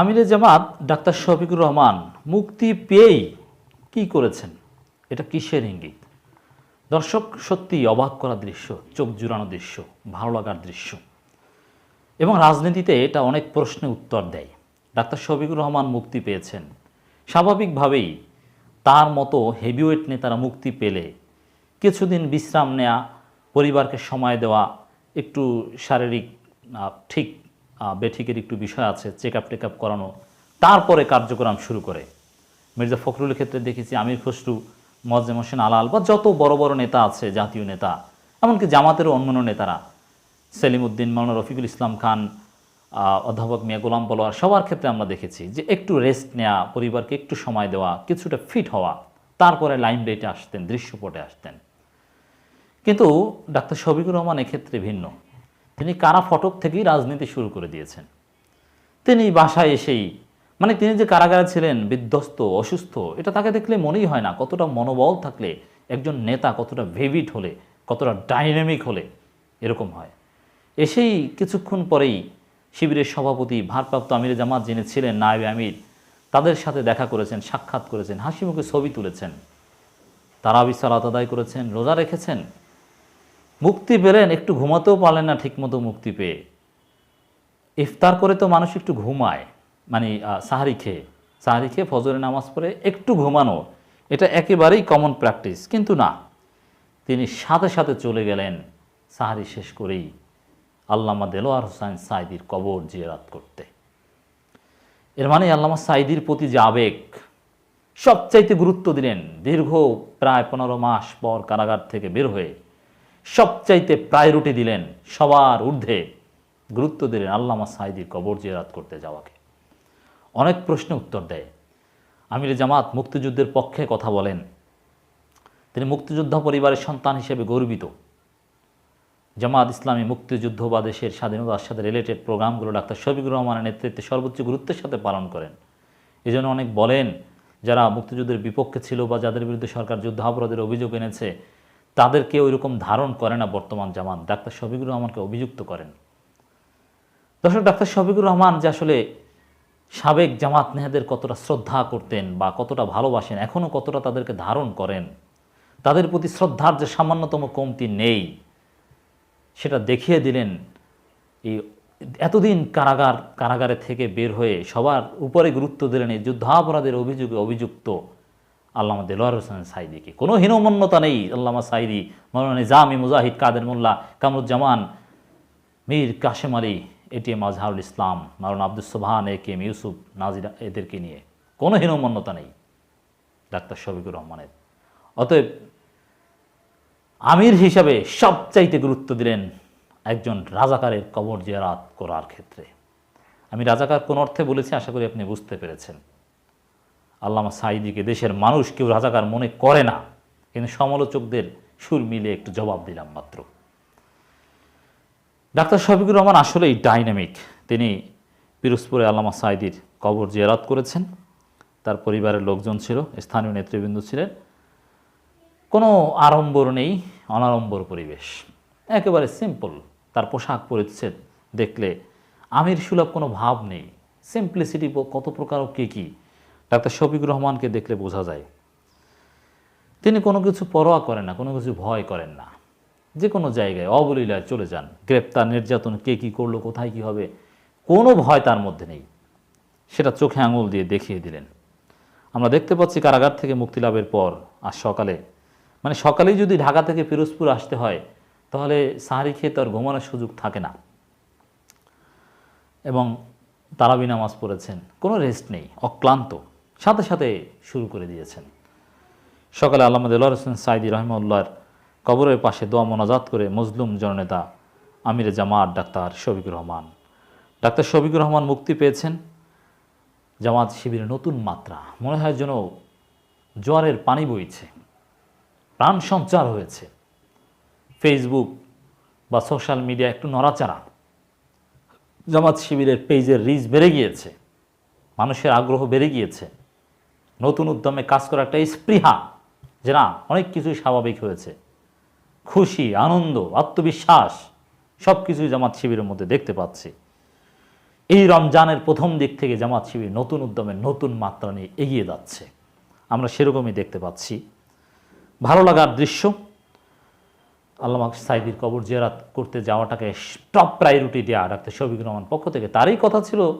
আমিরে জামাত ডাক্তার শফিকুর রহমান মুক্তি পেয়েই কি করেছেন? এটা কিসের ইঙ্গিত? দর্শক, সত্যি অবাক করা দৃশ্য, চোখ জুড়ানো দৃশ্য, ভালো লাগার দৃশ্য। এবং রাজনীতিতে এটা অনেক প্রশ্নে উত্তর দেয়। ডাক্তার শফিকুর রহমান মুক্তি পেয়েছেন। স্বাভাবিকভাবেই তার মতো হেভিওয়েট নেতারা মুক্তি পেলে কিছুদিন বিশ্রাম নেওয়া পরিবারকে সময় দেওয়া, একটু শারীরিক ঠিক বেঠিকের একটু বিষয় আছে চেক আপ টেক আপ করানো। তারপরে কার্যক্রম শুরু করে। মির্জা ফখরুলের ক্ষেত্রে দেখেছি আমির খসরু মজ্জেম হোসেন আলাল বা যত বড় বড় নেতা আছে, জাতীয় নেতা, এমনকি জামাতেরও অন্যান্য নেতারা। সেলিম উদ্দিন, মাওলানা রফিকুল ইসলাম খান অধ্যাপক মিয়া গোলাম বলোয়ার সবার ক্ষেত্রে আমরা দেখেছি যে একটু রেস্ট নেওয়া পরিবারকে একটু সময় দেওয়া, কিছুটা ফিট হওয়া, তারপরে লাইমলাইটে আসতেন, দৃশ্যপটে আসতেন। কিন্তু ডাক্তার শফিকুর রহমান এক্ষেত্রে ভিন্ন। তিনি কারা ফটক থেকেই রাজনীতি শুরু করে দিয়েছেন? তিনি বাসায় এসেই মানে তিনি যে কারাগারে ছিলেন, বিধ্বস্ত, অসুস্থ, এটা তাকে দেখলে মনেই হয় না কতটা মনোবল থাকলে, একজন নেতা কতটা ভেভিট হলে, কতটা ডাইনামিক হলে এরকম হয়। এসেই কিছুক্ষণ পরেই শিবিরের সভাপতি ভারপ্রাপ্ত আমির জামাত যিনি ছিলেন, নায়েবে আমির, তাদের সাথে দেখা করেছেন, সাক্ষাৎ করেছেন হাসি মুখে ছবি তুলেছেন। তারাবি সালাত আদায় করেছেন, রোজা রেখেছেন মুক্তি পেলেন, একটু ঘুমাতেও পারলেন না, ঠিকমতো মুক্তি পেয়ে। ইফতার করে তো মানুষ একটু ঘুমায় মানে সাহারি খেয়ে। সাহারি খেয়ে ফজরের নামাজ পড়ে একটু ঘুমানো, এটা একেবারেই কমন প্র্যাকটিস কিন্তু না। তিনি সাথে সাথে চলে গেলেন, সাহারি শেষ করেই। আল্লামা দেলোয়ার হোসেন সাইদির কবর জিয়ারাত করতে। এর মানে আল্লামা সাইদির প্রতি যে আবেগ, সবচাইতে গুরুত্ব দিলেন, দীর্ঘ প্রায় পনেরো মাস পর কারাগার থেকে বের হয়ে সবচাইতে প্রায়োরিটি দিলেন সবার ঊর্ধ্বে। গুরুত্ব দিলেন আল্লামা সাইদির কবর জিয়ারাত করতে যাওয়াকে। অনেক প্রশ্নে উত্তর দেয়। আমির জামাত মুক্তিযুদ্ধের পক্ষে কথা বলেন। তিনি মুক্তিযোদ্ধা পরিবারের সন্তান হিসেবে গর্বিত। জামাত ইসলামী মুক্তিযুদ্ধ বা দেশের স্বাধীনতার সাথে রিলেটেড প্রোগ্রামগুলো ডাক্তার শফিকুর রহমানের নেতৃত্বে সর্বোচ্চ গুরুত্বের সাথে পালন করেন। এই জন্য অনেক বলেন, যারা মুক্তিযুদ্ধের বিপক্ষে ছিল বা যাদের বিরুদ্ধে সরকার যুদ্ধাপরাধের অভিযোগ এনেছে তাদেরকে ওই রকম ধারণ করে না বর্তমান জামান ডাক্তার শফিকুর রহমানকে অভিযুক্ত করেন। দর্শক, ডাক্তার শফিকুর রহমান যে আসলে সাবেক জামাত নেহাদের কতটা শ্রদ্ধা করতেন বা কতটা ভালোবাসেন এখনও কতটা তাদেরকে ধারণ করেন, তাদের প্রতি শ্রদ্ধার যে সামান্যতম কমতি নেই, সেটা দেখিয়ে দিলেন এই এতদিন কারাগার, কারাগারে থেকে বের হয়ে সবার উপরে গুরুত্ব দিলেন এই যুদ্ধাপরাধের অভিযোগে অভিযুক্ত আল্লামা দেলোয়ার হোসেন সাইদিকে কোনো হীনমন্যতা নেই আল্লামা সাইদি মৌলানা নিজামি মুজাহিদ কাদের মোল্লা, কামরুজ্জামান, মীর কাশেম আলী এটিএম আজহারুল ইসলাম মারুন Abdul Sohan A K M Yusuf, Nazira এদেরকে নিয়ে। কোনো হীনমন্যতা নেই ডাক্তার শফিকুর রহমানের। অতএব আমির হিসাবে সবচাইতে গুরুত্ব দিলেন একজন রাজাকারের কবর জিয়ারাত করার ক্ষেত্রে। আমি রাজাকার কোন অর্থে বলেছি, আশা করি আপনি বুঝতে পেরেছেন। আল্লামা সাইদিকে দেশের মানুষ কেউ রাজাকার মনে করে না। কিন্তু সমালোচকদের সুর মিলে একটু জবাব দিলাম মাত্র। ডাক্তার শফিকুর রহমান আসলেই ডাইনামিক। তিনি পিরোজপুরে আল্লামা সাইদির কবর জিয়ারাত করেছেন। তার পরিবারের লোকজন ছিল, স্থানীয় নেতৃবৃন্দ ছিলেন। কোনো আড়ম্বর নেই, অনাড়ম্বর পরিবেশ। একেবারে সিম্পল, তার পোশাক পরিচ্ছেদ দেখলে আমির সুলভ কোনো ভাব নেই। সিম্পলিসিটি কত প্রকার কে কী? ডাক্তার শফিকুর রহমানকে দেখলে বোঝা যায়। তিনি কোনো কিছু পরোয়া করেন না, কোনো কিছু ভয় করেন না। যে কোনো জায়গায় অবলীলায় চলে যান। গ্রেপ্তার, নির্যাতন, কে কী করল, কোথায় কী হবে, কোনো ভয় তার মধ্যে নেই। সেটা চোখে আঙুল দিয়ে দেখিয়ে দিলেন। আমরা দেখতে পাচ্ছি কারাগার থেকে মুক্তি লাভের পর আজ সকালে। মানে সকালেই যদি ঢাকা থেকে পিরোজপুর আসতে হয়, তাহলে সাহারি খেয়ে তো আর ঘুমানোর সুযোগ থাকে না। এবং তারাবি নামাজ পড়েছেন। কোনো রেস্ট নেই, অক্লান্ত। সাথে সাথে শুরু করে দিয়েছেন। সকালে আল্লামদ হোসেন সাইদি রহমউল্লাহর কবরের পাশে দোয়া মোনাজাত করে মজলুম জননেতা আমিরে জামাত ডাক্তার শফিকুর রহমান। ডাক্তার শফিকুর রহমান মুক্তি পেয়েছেন। জামাত শিবিরের নতুন মাত্রা। মনে হয় যেন জোয়ারের পানি বইছে, প্রাণ সঞ্চার হয়েছে। ফেসবুক বা সোশ্যাল মিডিয়া একটু নড়াচাড়া। জামাত শিবিরের পেজের রিচ বেড়ে গিয়েছে, মানুষের আগ্রহ বেড়ে গিয়েছে। নতুন উদ্যমে কাজ করা একটা স্পৃহা। যে না, অনেক কিছুই স্বাভাবিক হয়েছে। খুশি, আনন্দ, আত্মবিশ্বাস সব কিছুই জামাত শিবিরের মধ্যে দেখতে পাচ্ছি। এই রমজানের প্রথম দিক থেকে জামাত শিবির নতুন উদ্যমে নতুন মাত্রা নিয়ে এগিয়ে যাচ্ছে। আমরা সেরকমই দেখতে পাচ্ছি। ভালো লাগার দৃশ্য। আল্লামা সাইদির কবর জিয়ারাত করতে যাওয়াটাকে টপ প্রায়োরিটি দেওয়া ডাক্তার শফিকুর রহমান পক্ষ থেকে তারই কথা ছিল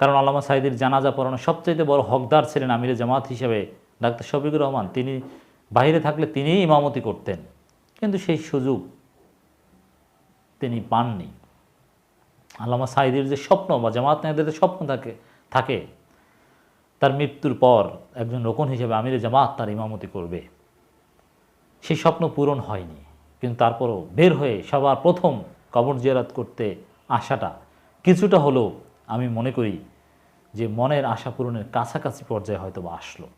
কারণ আল্লামা সাইদির জানাজা পড়ানো সবচাইতে বড় হকদার ছিলেন আমিরে জামাত হিসেবে ডাক্তার শফিকুর রহমান। তিনি বাইরে থাকলে তিনিই ইমামতি করতেন, কিন্তু সেই সুযোগ তিনি পাননি। আল্লামা সাইদির যে স্বপ্ন বা জামাত নেতাদের যে স্বপ্ন থাকে থাকে, তার মৃত্যুর পর একজন রোকন হিসেবে আমিরে জামাত তার ইমামতি করবে। সেই স্বপ্ন পূরণ হয়নি, কিন্তু তারপরও বের হয়ে সবার প্রথম কবর জিয়ারাত করতে আসাটা কিছুটা হলেও আমি মনে করি যে মনের আশা পূরণের কাছাকাছি পর্যায়ে হয়তো বা আসলো।